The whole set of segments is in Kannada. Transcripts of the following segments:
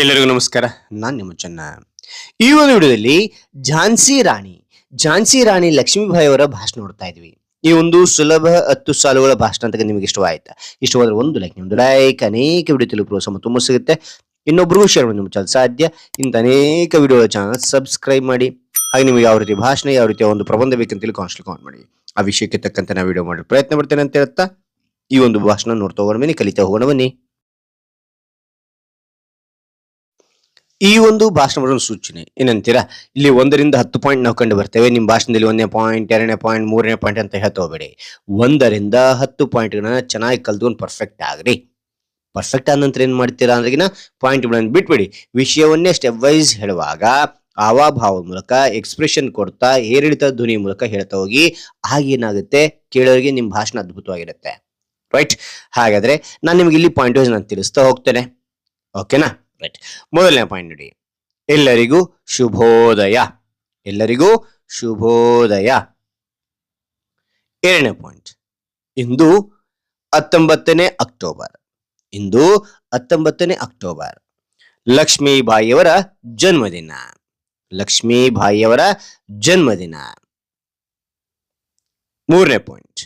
ಎಲ್ಲರಿಗೂ ನಮಸ್ಕಾರ. ನಾನು ನಿಮ್ಮ ಚೆನ್ನ. ಈ ಒಂದು ವಿಡಿಯೋದಲ್ಲಿ ಝಾನ್ಸಿ ರಾಣಿ ಝಾನ್ಸಿ ರಾಣಿ ಲಕ್ಷ್ಮೀಬಾಯಿ ಅವರ ಭಾಷಣ ನೋಡ್ತಾ ಇದ್ವಿ. ಈ ಒಂದು ಸುಲಭ ಹತ್ತು ಸಾಲುಗಳ ಭಾಷಣ ಅಂತ ನಿಮಗೆ ಇಷ್ಟವಾಯ್ತಾ? ಇಷ್ಟವಾದ್ರೆ ಒಂದು ಲೈಕ್ ನಿಮ್ದು ಲೈಕ್ ಅನೇಕ ವಿಡಿಯೋ ತಿಳಿದು ಪ್ರೋತ್ಸಾಹ ತುಂಬ ಸಿಗುತ್ತೆ. ಇನ್ನೊಬ್ರಿಗೂ ಶೇರ್ ಮಾಡಿ ನಿಮ್ಮ ಚಾನಲ್ ಸಾಧ್ಯ. ಇಂಥ ಅನೇಕ ವಿಡಿಯೋಗಳ ಚಾನಲ್ ಸಬ್ಸ್ಕ್ರೈಬ್ ಮಾಡಿ. ಹಾಗೆ ನಿಮಗೆ ಯಾವ ರೀತಿ ಭಾಷಣ, ಯಾವ ರೀತಿಯ ಒಂದು ಪ್ರಬಂಧ ಬೇಕಂತ ಹೇಳಿ ಕಾನ್ಸ್ಟಲ್ ಕಾಮೆಂಟ್ ಮಾಡಿ. ಆ ವಿಷಯಕ್ಕೆ ತಕ್ಕಂತೆ ನಾವು ವಿಡಿಯೋ ಮಾಡಿ ಪ್ರಯತ್ನ ಮಾಡ್ತೇನೆ ಅಂತ ಹೇಳ್ತಾ, ಈ ಒಂದು ಭಾಷಣ ನೋಡ್ತಾ ಹೋಗೋಣ ಬನ್ನಿ, ಕಲಿತಾ ಹೋಗೋಣ ಬನ್ನಿ. ಈ ಒಂದು ಭಾಷಣ ಮಾಡೋ ಸೂಚನೆ. ಏನಂತೀರಾ? ಇಲ್ಲಿ ಒಂದರಿಂದ ಹತ್ತು ಪಾಯಿಂಟ್ ನಾವು ಕಂಡು ಬರ್ತೇವೆ. ನಿಮ್ಮ ಭಾಷಣದಲ್ಲಿ ಒಂದನೇ ಪಾಯಿಂಟ್ ಎರಡನೇ ಪಾಯಿಂಟ್ ಮೂರನೇ ಪಾಯಿಂಟ್ ಅಂತ ಹೇಳ್ತಾ ಹೋಗ್ಬೇಡಿ ಒಂದರಿಂದ ಹತ್ತು ಪಾಯಿಂಟ್ಗಳನ್ನ ಚೆನ್ನಾಗಿ ಕಲ್ತ್ಕೊಂಡು ಪರ್ಫೆಕ್ಟ್ ಆಗ್ರಿ. ಪರ್ಫೆಕ್ಟ್ ಆದ ನಂತರ ಏನು ಮಾಡ್ತೀರಾ ಅಂದ್ರೆಗಿನ ಪಾಯಿಂಟ್ಗಳನ್ನು ಬಿಟ್ಬಿಡಿ. ವಿಷಯವನ್ನೇ ಸ್ಟೆಪ್ ವೈಸ್ ಹೇಳುವಾಗ ಆವಾಭಾವ ಮೂಲಕ ಎಕ್ಸ್ಪ್ರೆಷನ್ ಕೊಡ್ತಾ, ಏರಿಳಿತ ಧ್ವನಿ ಮೂಲಕ ಹೇಳ್ತಾ ಹೋಗಿ ಆಗೇನಾಗುತ್ತೆ ಕೇಳೋರಿಗೆ ನಿಮ್ಮ ಭಾಷಣ ಅದ್ಭುತವಾಗಿರುತ್ತೆ. ರೈಟ್ ಹಾಗಾದ್ರೆ ನಾನು ನಿಮ್ಗೆ ಇಲ್ಲಿ ಪಾಯಿಂಟ್ ವೈಸ್ ನಾನು ತಿಳಿಸ್ತಾ ಹೋಗ್ತೇನೆ. ಓಕೆನಾ ರೈಟ್ ಮೊದಲನೇ ಪಾಯಿಂಟ್ ನೋಡಿ. ಎಲ್ಲರಿಗೂ ಶುಭೋದಯ. ಎಲ್ಲರಿಗೂ ಶುಭೋದಯ. ಏಳನೇ ಪಾಯಿಂಟ್ ಇಂದು ಹತ್ತೊಂಬತ್ತನೇ ಅಕ್ಟೋಬರ್. ಇಂದು ಹತ್ತೊಂಬತ್ತನೇ ಅಕ್ಟೋಬರ್. ಲಕ್ಷ್ಮೀಬಾಯಿಯವರ ಜನ್ಮದಿನ. ಲಕ್ಷ್ಮೀಬಾಯಿಯವರ ಜನ್ಮದಿನ. ಮೂರನೇ ಪಾಯಿಂಟ್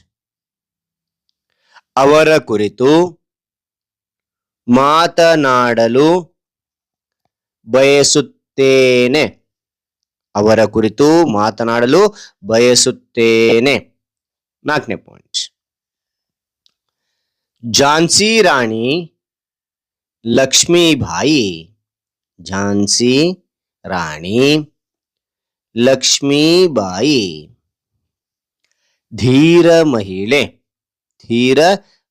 ಅವರ ಕುರಿತು ಮಾತನಾಡಲು ಬಯಸುತ್ತೇನೆ. ಅವರ ಕುರಿತು ಮಾತನಾಡಲು ಬಯಸುತ್ತೇನೆ. ನಾಲ್ಕನೇ ಪಾಯಿಂಟ್ ಝಾನ್ಸಿ ರಾಣಿ, ಲಕ್ಷ್ಮೀಬಾಯಿ ಝಾನ್ಸಿ ರಾಣಿ, ಲಕ್ಷ್ಮೀಬಾಯಿ, ಧೀರ ಮಹಿಳೆ ಧೀರ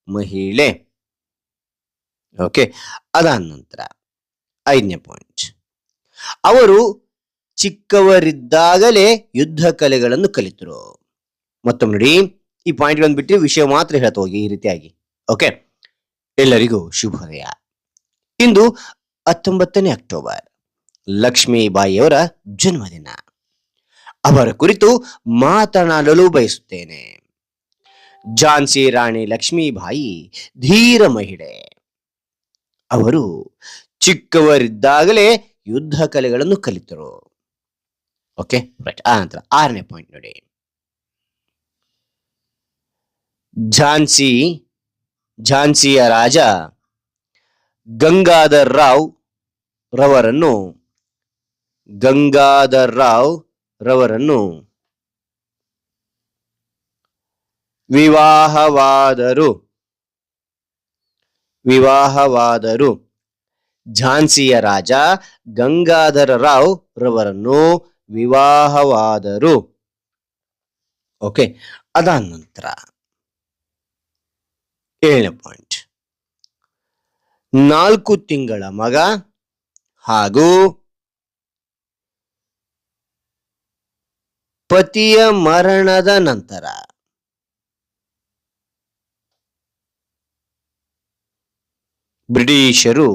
ಮಹಿಳೆ. ಓಕೆ ಅದಾದ ನಂತರ ಐದನೇ ಪಾಯಿಂಟ್ ಅವರು ಚಿಕ್ಕವರಿದ್ದಾಗಲೇ ಯುದ್ಧ ಕಲೆಗಳನ್ನು ಕಲಿತರು. ಮತ್ತೊಮ್ಮೆ ನೋಡಿ, ಈ ಪಾಯಿಂಟ್ ಬಿಟ್ಟು ವಿಷಯ ಮಾತ್ರ ಹೇಳ್ತಾ ಹೋಗಿ ಈ ರೀತಿಯಾಗಿ. ಓಕೆ ಎಲ್ಲರಿಗೂ ಶುಭೋದಯ ಇಂದು ಹತ್ತೊಂಬತ್ತನೇ ಅಕ್ಟೋಬರ್ ಲಕ್ಷ್ಮೀಬಾಯಿಯವರ ಜನ್ಮದಿನ. ಅವರ ಕುರಿತು ಮಾತನಾಡಲು ಬಯಸುತ್ತೇನೆ. ಝಾನ್ಸಿ ರಾಣಿ ಲಕ್ಷ್ಮೀಬಾಯಿ ಧೀರ ಮಹಿಳೆ. ಅವರು ಚಿಕ್ಕವರಿದ್ದಾಗಲೇ ಯುದ್ಧ ಕಲೆಗಳನ್ನು ಕಲಿತರು. ಓಕೆ ರೈಟ್ ಆ ನಂತರ ಆರನೇ ಪಾಯಿಂಟ್ ನೋಡಿ. ಝಾನ್ಸಿ ಝಾನ್ಸಿಯ ರಾಜ ಗಂಗಾಧರ್ ರಾವ್ ರವರನ್ನು ಗಂಗಾಧರ್ ರಾವ್ ರವರನ್ನು ವಿವಾಹವಾದರು. ವಿವಾಹವಾದರು. ಝಾನ್ಸಿಯ ರಾಜ ಗಂಗಾಧರ ರಾವ್ ರವರನ್ನು ವಿವಾಹವಾದರು. ಓಕೆ ಅದಾದ ನಂತರ ಏಳನೇ ಪಾಯಿಂಟ್ ನಾಲ್ಕು ತಿಂಗಳ ಮಗ ಹಾಗೂ ಪತಿಯ ಮರಣದ ನಂತರ ಬ್ರಿಟಿಷರು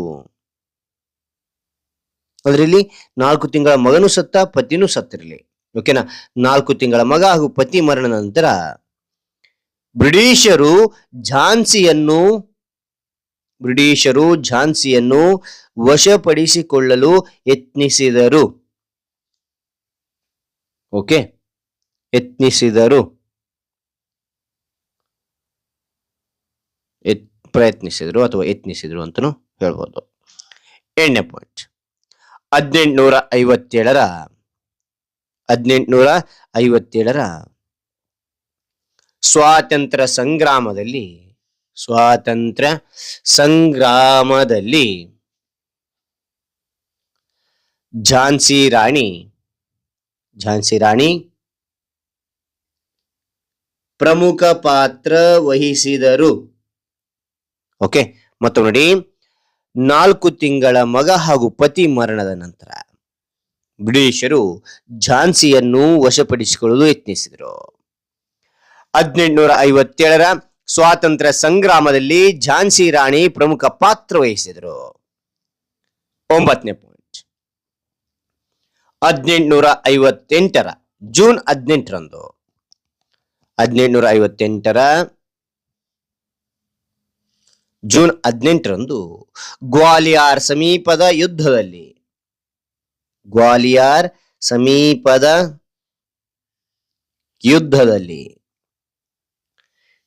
ಅದರಲ್ಲಿ ನಾಲ್ಕು ತಿಂಗಳ ಮಗನು ಸತ್ತ, ಪತಿನೂ ಸತ್ತಿರಲಿ. ಓಕೆನಾ ನಾಲ್ಕು ತಿಂಗಳ ಮಗ ಹಾಗೂ ಪತಿ ಮರಣದ ನಂತರ ಬ್ರಿಟಿಷರು ಝಾನ್ಸಿಯನ್ನು ಬ್ರಿಟಿಷರು ಝಾನ್ಸಿಯನ್ನು ವಶಪಡಿಸಿಕೊಳ್ಳಲು ಯತ್ನಿಸಿದರು. ಓಕೆ ಯತ್ನಿಸಿದರು. ಪ್ರಯತ್ನಿಸಿದ್ರು ಅಥವಾ ಯತ್ನಿಸಿದರು ಅಂತಲೂ ಹೇಳ್ಬೋದು. ಎಣ್ಣೆ ಪಾಯಿಂಟ್ ಹದಿನೆಂಟುನೂರ ಐವತ್ತೇಳರ ಹದಿನೆಂಟುನೂರ ಐವತ್ತೇಳರ ಸ್ವಾತಂತ್ರ್ಯ ಸಂಗ್ರಾಮದಲ್ಲಿ ಸ್ವಾತಂತ್ರ್ಯ ಸಂಗ್ರಾಮದಲ್ಲಿ ಝಾನ್ಸಿ ರಾಣಿ ಝಾನ್ಸಿ ರಾಣಿ ಪ್ರಮುಖ ಪಾತ್ರ ವಹಿಸಿದರು. ಓಕೆ ಮತ್ತು ನೋಡಿ. ನಾಲ್ಕು ತಿಂಗಳ ಮಗ ಹಾಗೂ ಪತಿ ಮರಣದ ನಂತರ ಬ್ರಿಟಿಷರು ಝಾನ್ಸಿಯನ್ನು ವಶಪಡಿಸಿಕೊಳ್ಳಲು ಯತ್ನಿಸಿದರು. ಹದಿನೆಂಟುನೂರ ಐವತ್ತೇಳರ ಸ್ವಾತಂತ್ರ್ಯ ಸಂಗ್ರಾಮದಲ್ಲಿ ಝಾನ್ಸಿ ರಾಣಿ ಪ್ರಮುಖ ಪಾತ್ರ ವಹಿಸಿದರು. ಒಂಬತ್ತನೇ ಪಾಯಿಂಟ್. ಹದಿನೆಂಟುನೂರ ಐವತ್ತೆಂಟರ ಜೂನ್ ಹದಿನೆಂಟರಂದು. ಹದಿನೆಂಟುನೂರ ಐವತ್ತೆಂಟರ ಜೂನ್ ಹದಿನೆಂಟರಂದು ಗ್ವಾಲಿಯಾರ್ ಸಮೀಪದ ಯುದ್ಧದಲ್ಲಿ. ಗ್ವಾಲಿಯಾರ್ ಸಮೀಪದ ಯುದ್ಧದಲ್ಲಿ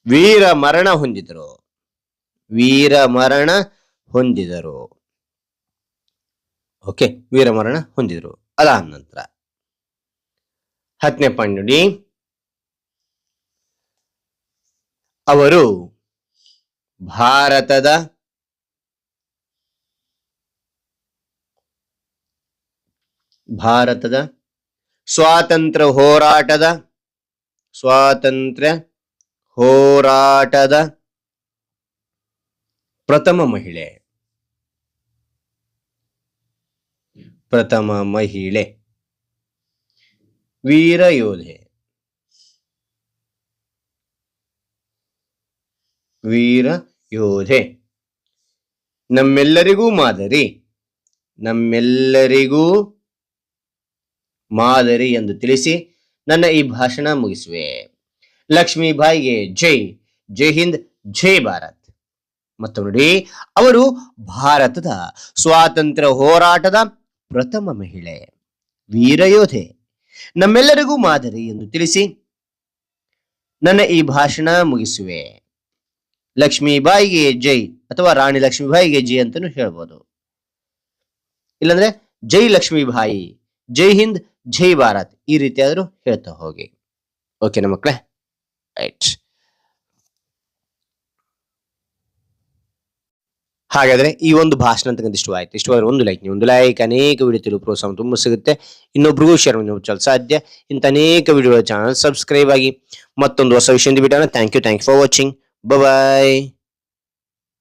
ವೀರ ಮರಣ ಹೊಂದಿದರು. ವೀರ ಮರಣ ಹೊಂದಿದರು. ಓಕೆ, ವೀರ ಮರಣ ಹೊಂದಿದರು. ಅದಾದ ನಂತರ ಹತ್ತನೇ ಪಾಯಿಂಟ್ ಅವರು ಭಾರತದ ಭಾರತದ ಸ್ವಾತಂತ್ರ್ಯ ಹೋರಾಟದ ಸ್ವಾತಂತ್ರ್ಯ ಹೋರಾಟದ ಪ್ರಥಮ ಮಹಿಳೆ. ಪ್ರಥಮ ಮಹಿಳೆ. ವೀರ ಯೋಧೆ. ವೀರ ಯೋಧೆ. ನಮ್ಮೆಲ್ಲರಿಗೂ ಮಾದರಿ. ನಮ್ಮೆಲ್ಲರಿಗೂ ಮಾದರಿ ಎಂದು ತಿಳಿಸಿ ನನ್ನ ಈ ಭಾಷಣ ಮುಗಿಸುವೆ. ಲಕ್ಷ್ಮೀಬಾಯಿಗೆ ಜೈ. ಜೈ ಹಿಂದ್, ಜೈ ಭಾರತ್. ಮತ್ತು ನೋಡಿ, ಅವರು ಭಾರತದ ಸ್ವಾತಂತ್ರ್ಯ ಹೋರಾಟದ ಪ್ರಥಮ ಮಹಿಳೆ ವೀರಯೋಧೆ ನಮ್ಮೆಲ್ಲರಿಗೂ ಮಾದರಿ ಎಂದು ತಿಳಿಸಿ ನನ್ನ ಈ ಭಾಷಣ ಮುಗಿಸುವೆ. ಲಕ್ಷ್ಮೀಬಾಯಿಗೆ ಜೈ ಅಥವಾ ರಾಣಿ ಲಕ್ಷ್ಮೀಬಾಯಿಗೆ ಜೈ ಅಂತಾನು ಹೇಳ್ಬೋದು. ಇಲ್ಲಾಂದ್ರೆ ಜೈ ಲಕ್ಷ್ಮೀಬಾಯಿ ಜೈ ಹಿಂದ್, ಜೈ ಭಾರತ್ ಈ ರೀತಿಯಾದರೂ ಹೇಳ್ತಾ ಹೋಗಿ. ಓಕೆನಾ ಮಕ್ಕಳೇ ರೈಟ್ ಹಾಗಾದ್ರೆ ಈ ಒಂದು ಭಾಷಣ ಅಂತಕ್ಕಂಥ ಇಷ್ಟವಾಯಿತು ಇಷ್ಟವಾದ್ರೆ ಒಂದು ಲೈಕ್ ನೀವು ಒಂದು ಲೈಕ್ ಅನೇಕ ವಿಡಿಯೋ ತಿಳಿದು ಪ್ರೋತ್ಸಾಹ ತುಂಬ ಸಿಗುತ್ತೆ. ಇನ್ನೊಬ್ರಿಗೂ ಶೇರ್ ಮಾಡಿ ಸಾಧ್ಯ. ಇಂಥ ಅನೇಕ ವಿಡಿಯೋ ಚಾನಲ್ ಸಬ್ಸ್ಕ್ರೈಬ್ ಆಗಿ ಮತ್ತೊಂದು ಹೊಸ ವಿಷಯದ ಬಿಡೋಣ. Thank you thank you for watching Bye-bye!